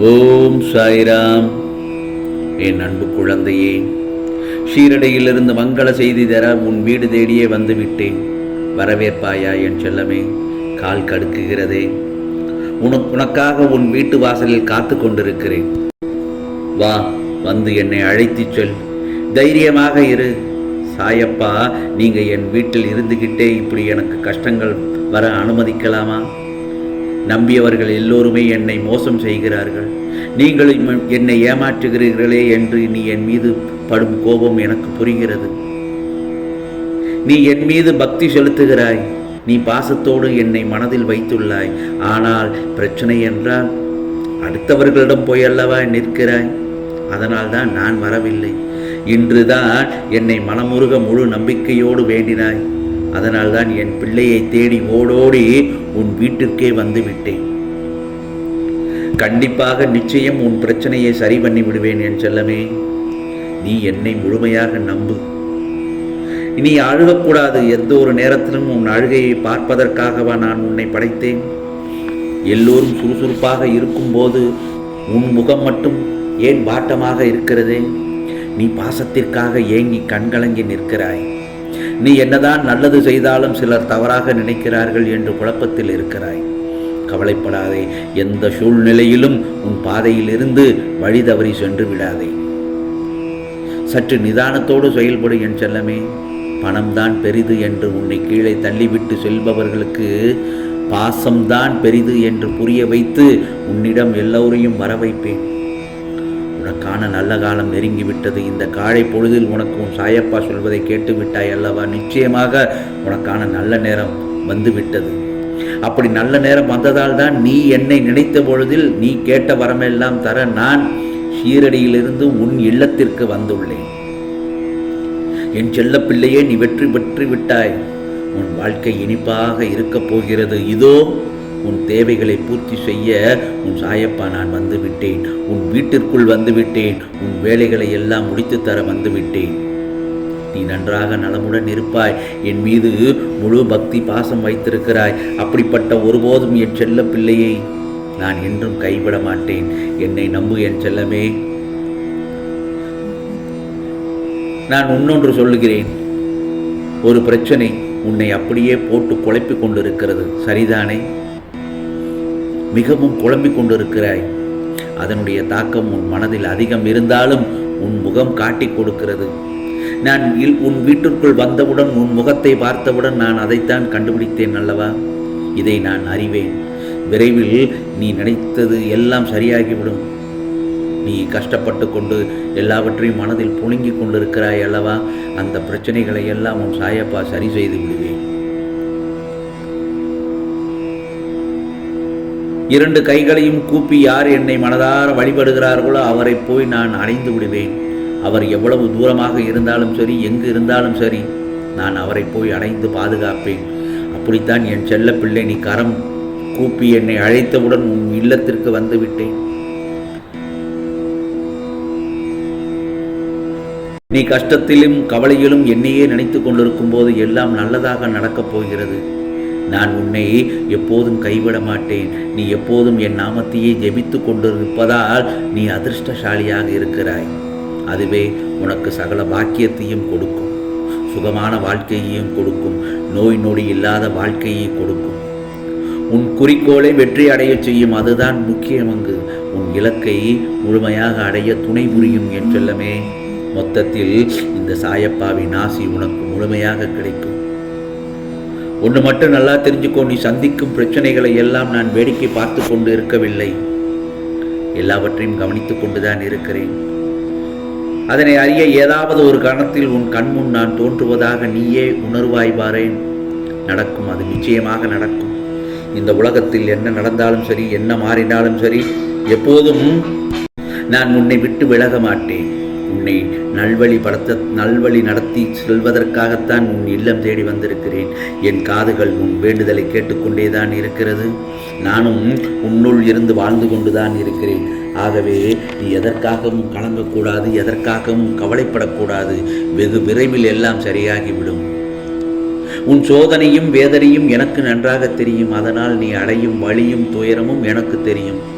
ஓம் சாய்ராம். என் அன்பு குழந்தையே ஷீரடையிலிருந்து மங்கள செய்தி தர உன் வீடு தேடியே வந்துவிட்டேன். வரவேற்பாயா என் செல்லமே கால் கடுக்குகிறதே. உனக்கு உனக்காக உன் வீட்டு வாசலில் காத்து கொண்டிருக்கிறேன். வா வந்து என்னை அழைத்துச் சொல். தைரியமாக இரு. சாயப்பா நீங்கள் என் வீட்டில் இருந்துகிட்டே இப்படி எனக்கு கஷ்டங்கள் வர அனுமதிக்கலாமா? நம்பியவர்கள் எல்லோருமே என்னை மோசம் செய்கிறார்கள். நீங்கள் இம்ம- என்னை ஏமாற்றுகிறீர்களே என்று நீ என் மீது படும் கோபம் எனக்கு புரிகிறது. நீ என் மீது பக்தி செலுத்துகிறாய். நீ பாசத்தோடு என்னை மனதில் வைத்துள்ளாய். ஆனால் பிரச்சனை என்றால் அடுத்தவர்களிடம் போய் அல்லவா நிற்கிறாய்? அதனால்தான் நான் வரவில்லை. இன்றுதான் என்னை மனமுருக முழு நம்பிக்கையோடு வேண்டினாய். அதனால்தான் என் பிள்ளையை தேடி ஓடோடி உன் வீட்டிற்கே வந்து விட்டேன். கண்டிப்பாக நிச்சயம் உன் பிரச்சனையை சரி பண்ணி விடுவேன் என் செல்லமே. நீ என்னை முழுமையாக நம்பு. நீ அழுகக்கூடாது. எந்த ஒரு நேரத்திலும் உன் அழுகையை பார்ப்பதற்காகவா நான் உன்னை படைத்தேன். எல்லோரும் சுறுசுறுப்பாக இருக்கும்போது உன் முகம் மட்டும் ஏன் பாட்டமாக இருக்கிறதே? நீ பாசத்திற்காக ஏங்கி கண்கலங்கி நிற்கிறாய். நீ என்னதான் நல்லது செய்தாலும் சிலர் தவறாக நினைக்கிறார்கள் என்று குழப்பத்தில் இருக்கிறாய். கவலைப்படாதே எந்த சூழ்நிலையிலும் உன் பாதையிலிருந்து வழி தவறி சென்று விடாதே. சற்று நிதானத்தோடு செயல்படு என் செல்லமே. பணம்தான் பெரிது என்று உன்னை கீழே தள்ளிவிட்டு செல்பவர்களுக்கு பாசம்தான் பெரிது என்று புரிய வைத்து உன்னிடம் எல்லோரையும் வர வைப்பேன் உனக்கான நல்ல காலம் நெருங்கிவிட்டது. இந்த காலை பொழுதில் உனக்கு உன் சாயப்பா சொல்வதை கேட்டு விட்டாய் அல்லவா? நிச்சயமாக உனக்கான நல்ல நேரம் வந்துவிட்டது. அப்படி நல்ல நேரம் வந்ததால் தான் நீ என்னை நினைத்த பொழுதில் நீ கேட்ட வரமெல்லாம் தர நான் ஷீரடியிலிருந்து உன் இல்லத்திற்கு வந்துள்ளேன். என் செல்ல பிள்ளையே நீ வெற்றி பெற்று விட்டாய். உன் வாழ்க்கை இனிப்பாக இருக்கப் போகிறது. இதோ உன் தேவைகளை பூர்த்தி செய்ய உன் சாயப்பா நான் வந்து விட்டேன் உன் வீட்டிற்குள் வந்து விட்டேன் உன் வேலைகளை எல்லாம் முடித்து தர வந்து விட்டேன் நீ நன்றாக நலமுடன் இருப்பாய். என் மீது முழு பக்தி பாசம் வைத்திருக்கிறாய். அப்படிப்பட்ட ஒருபோதும் என் செல்ல பிள்ளையை நான் என்றும் கைவிட மாட்டேன். என்னை நம்பு என் செல்லமே. நான் இன்னொன்று சொல்லுகிறேன். ஒரு பிரச்சனை உன்னை அப்படியே போட்டு குழப்பிக் கொண்டிருக்கிறது. சரிதானே? மிகவும் குழம்பிக் கொண்டிருக்கிறாய். அதனுடைய தாக்கம் உன் மனதில் அதிகம் இருந்தாலும் உன் முகம் காட்டிக் கொடுக்கிறது. நான் உன் வீட்டிற்குள் வந்தவுடன் உன் முகத்தை பார்த்தவுடன் நான் அதைத்தான் கண்டுபிடித்தேன் அல்லவா? இதை நான் அறிவேன். விரைவில் நீ நினைத்தது எல்லாம் சரியாகிவிடும். நீ கஷ்டப்பட்டு கொண்டு எல்லாவற்றையும் மனதில் புழுங்கிக் கொண்டிருக்கிறாய் அல்லவா? அந்த பிரச்சனைகளை எல்லாம் உன் சாயப்பா சரி செய்து விடுவேன். இரண்டு கைகளையும் கூப்பி யார் என்னை மனதார வழிபடுகிறார்களோ அவரை போய் நான் அடைந்து விடுவேன். அவர் எவ்வளவு தூரமாக இருந்தாலும் சரி எங்கு இருந்தாலும் சரி நான் அவரை போய் அடைந்து பாதுகாப்பேன். அப்படித்தான் என் செல்ல பிள்ளை நீ கரம் கூப்பி என்னை அழைத்தவுடன் உன் இல்லத்திற்கு வந்துவிட்டேன் நீ கஷ்டத்திலும் கவலையிலும் என்னையே நினைத்து கொண்டிருக்கும் போது எல்லாம் நல்லதாக நடக்கப் போகிறது. நான் உன்னை எப்போதும் கைவிட மாட்டேன் நீ எப்போதும் என் நாமத்தையே ஜெபித்து கொண்டிருப்பதால் நீ அதிர்ஷ்டசாலியாக இருக்கிறாய். அதுவே உனக்கு சகல பாக்கியத்தையும் கொடுக்கும். சுகமான வாழ்க்கையையும் கொடுக்கும். நோய் நொடி இல்லாத வாழ்க்கையை கொடுக்கும். உன் குறிக்கோளை வெற்றி அடையச் செய்யும் அதுதான் முக்கியம் அங்கு. உன் இலக்கை முழுமையாக அடைய துணை புரியும் என்றெல்லமே மொத்தத்தில் இந்த சாயப்பாவின் ஆசி உனக்கு முழுமையாக கிடைக்கும். ஒன்று மட்டும் நல்லா தெரிஞ்சுக்கோ நீ சந்திக்கும் பிரச்சனைகளை எல்லாம் நான் வேடிக்கை பார்த்து கொண்டு இருக்கவில்லை. எல்லாவற்றையும் கவனித்துக் கொண்டுதான் இருக்கிறேன். அதனை அறிய ஏதாவது ஒரு கணத்தில் உன் கண்முன் நான் தோன்றுவதாக நீயே உணர்வாய் பாரேன். நடக்கும் அது நிச்சயமாக நடக்கும். இந்த உலகத்தில் என்ன நடந்தாலும் சரி என்ன மாறினாலும் சரி எப்போதும் நான் உன்னை விட்டு விலக மாட்டேன். நல்வழி படத்த நல்வழி நடத்தி செல்வதற்காகத்தான் உன் இல்லம் தேடி வந்திருக்கிறேன். என் காதுகள் உன் வேண்டுதலை கேட்டுக்கொண்டேதான் இருக்கிறது. நானும் உன்னுள் இருந்து வாழ்ந்து கொண்டுதான் இருக்கிறேன். ஆகவே நீ எதற்காகவும் கலங்கக்கூடாது எதற்காகவும் கவலைப்படக்கூடாது. வெகு விரைவில் எல்லாம் சரியாகிவிடும். உன் சோதனையும் வேதனையும் எனக்கு நன்றாக தெரியும். அதனால் நீ அடையும் வலியும் துயரமும் எனக்கு தெரியும்.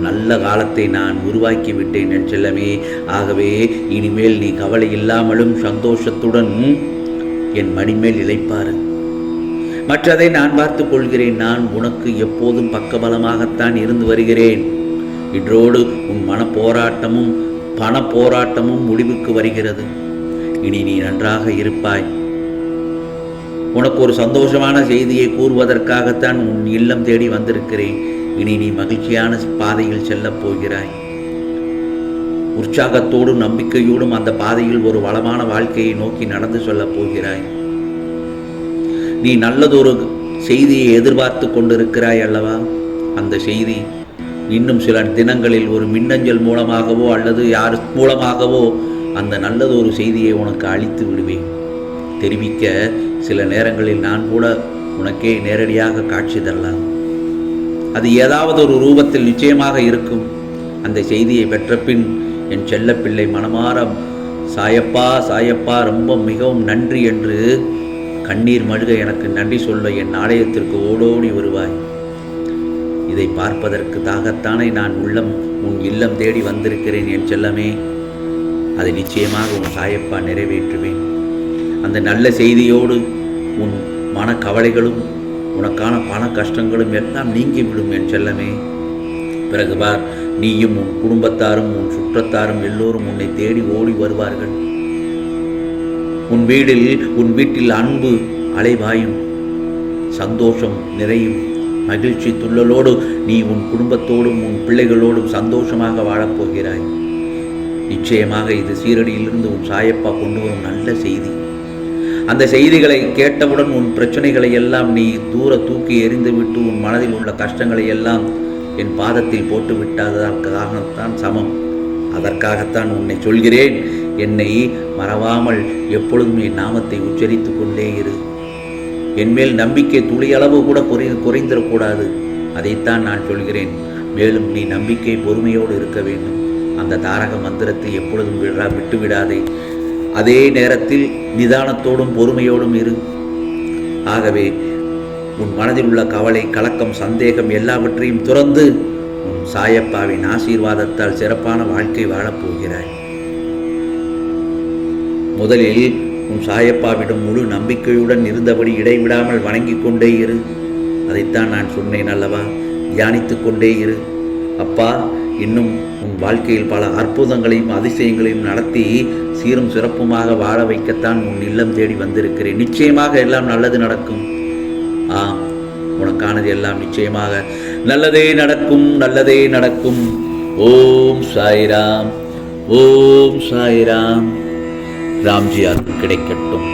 நல்ல காலத்தை நான் உருவாக்கி விட்டேன் என் செல்லமே. ஆகவே இனிமேல் நீ கவலை இல்லாமலும் சந்தோஷத்துடன் என் மணிமேல் இழைப்பாரு மற்றதை நான் பார்த்துக் கொள்கிறேன். நான் உனக்கு எப்போதும் பக்கபலமாகத்தான் இருந்து வருகிறேன். இன்றோடு உன் மன போராட்டமும் பண போராட்டமும் முடிவுக்கு வருகிறது. இனி நீ நன்றாக இருப்பாய். உனக்கு ஒரு சந்தோஷமான செய்தியை கூறுவதற்காகத்தான் உன் இல்லம் தேடி வந்திருக்கிறேன். இனி நீ மகிழ்ச்சியான பாதையில் செல்லப் போகிறாய். உற்சாகத்தோடும் நம்பிக்கையோடும் அந்த பாதையில் ஒரு வளமான வாழ்க்கையை நோக்கி நடந்து செல்லப் போகிறாய். நீ நல்லதொரு செய்தியை எதிர்பார்த்து கொண்டிருக்கிறாய் அல்லவா? அந்த செய்தி இன்னும் சில தினங்களில் ஒரு மின்னஞ்சல் மூலமாகவோ அல்லது யார் மூலமாகவோ அந்த நல்லதொரு செய்தியை உனக்கு அளித்து விடுவேன். தெரிவிக்க சில நேரங்களில் நான் கூட உனக்கே நேரடியாக காட்சி தரலாம். அது ஏதாவது ஒரு ரூபத்தில் நிச்சயமாக இருக்கும். அந்த செய்தியை பெற்ற பின் என் செல்லப்பிள்ளை மனமாற சாயப்பா சாயப்பா ரொம்ப மிகவும் நன்றி என்று கண்ணீர் மழுக எனக்கு நன்றி சொல்ல என் ஆலயத்திற்கு ஓடோடி வருவாய். இதை பார்ப்பதற்கு தாகத்தானே நான் உள்ளம் உன் இல்லம் தேடி வந்திருக்கிறேன் என் செல்லமே. அதை நிச்சயமாக உன் சாயப்பா நிறைவேற்றுவேன். அந்த நல்ல செய்தியோடு உன் மனக்கவலைகளும் உனக்கான பண கஷ்டங்களும் எல்லாம் நீங்கிவிடும் என் செல்லமே. பிறகு பார் நீயும் உன் குடும்பத்தாரும் உன் சுற்றத்தாரும் எல்லோரும் உன்னை தேடி ஓடி வருவார்கள். உன் வீடில் உன் வீட்டில் அன்பு அலைவாயும் சந்தோஷம் நிறையும். மகிழ்ச்சி துள்ளலோடு நீ உன் குடும்பத்தோடும் உன் பிள்ளைகளோடும் சந்தோஷமாக வாழப்போகிறாய். நிச்சயமாக இது சீரடியிலிருந்து உன் சாயப்பா கொண்டு வரும் நல்ல செய்தி. அந்த செய்திகளை கேட்டவுடன் உன் பிரச்சனைகளை எல்லாம் நீ தூர தூக்கி எறிந்துவிட்டு உன் மனதில் உள்ள கஷ்டங்களை எல்லாம் என் பாதத்தில் போட்டு விட்டதற்காகத்தான் சமம். அதற்காகத்தான் உன்னை சொல்கிறேன். என்னை மறவாமல் எப்பொழுதும் என் நாமத்தை உச்சரித்து கொண்டே இரு. என்மேல் நம்பிக்கை துளியளவு கூட குறை குறைந்திடக்கூடாது. அதைத்தான் நான் சொல்கிறேன். மேலும் நீ நம்பிக்கை பொறுமையோடு இருக்க வேண்டும். அந்த தாரக மந்திரத்தை எப்பொழுதும் விடா விட்டுவிடாதே. அதே நேரத்தில் நிதானத்தோடும் பொறுமையோடும் இரு. ஆகவே உன் மனதில் உள்ள கவலை கலக்கம் சந்தேகம் எல்லாவற்றையும் துறந்து உன் சாயப்பாவின் ஆசீர்வாதத்தால் சிறப்பான வாழ்க்கை வாழப்போகிறாய். முதலில் உன் சாயப்பாவிடம் முழு நம்பிக்கையுடன் இருந்தபடி இடைவிடாமல் வணங்கிக் கொண்டே இரு. அதைத்தான் நான் சொன்னேன் அல்லவா? தியானித்துக் கொண்டே இரு. அப்பா இன்னும் உன் வாழ்க்கையில் பல அற்புதங்களையும் அதிசயங்களையும் நடத்தி சீரும் சிறப்புமாக வாழ வைக்கத்தான் உன் இல்லம் தேடி வந்திருக்கிறேன். நிச்சயமாக எல்லாம் நல்லது நடக்கும். ஆம் உனக்கானது எல்லாம் நிச்சயமாக நல்லதே நடக்கும் நல்லதே நடக்கும். ஓம் சாய்ராம் ஓம் சாய்ராம். ராம்ஜி அருள் கிடைக்கட்டும்.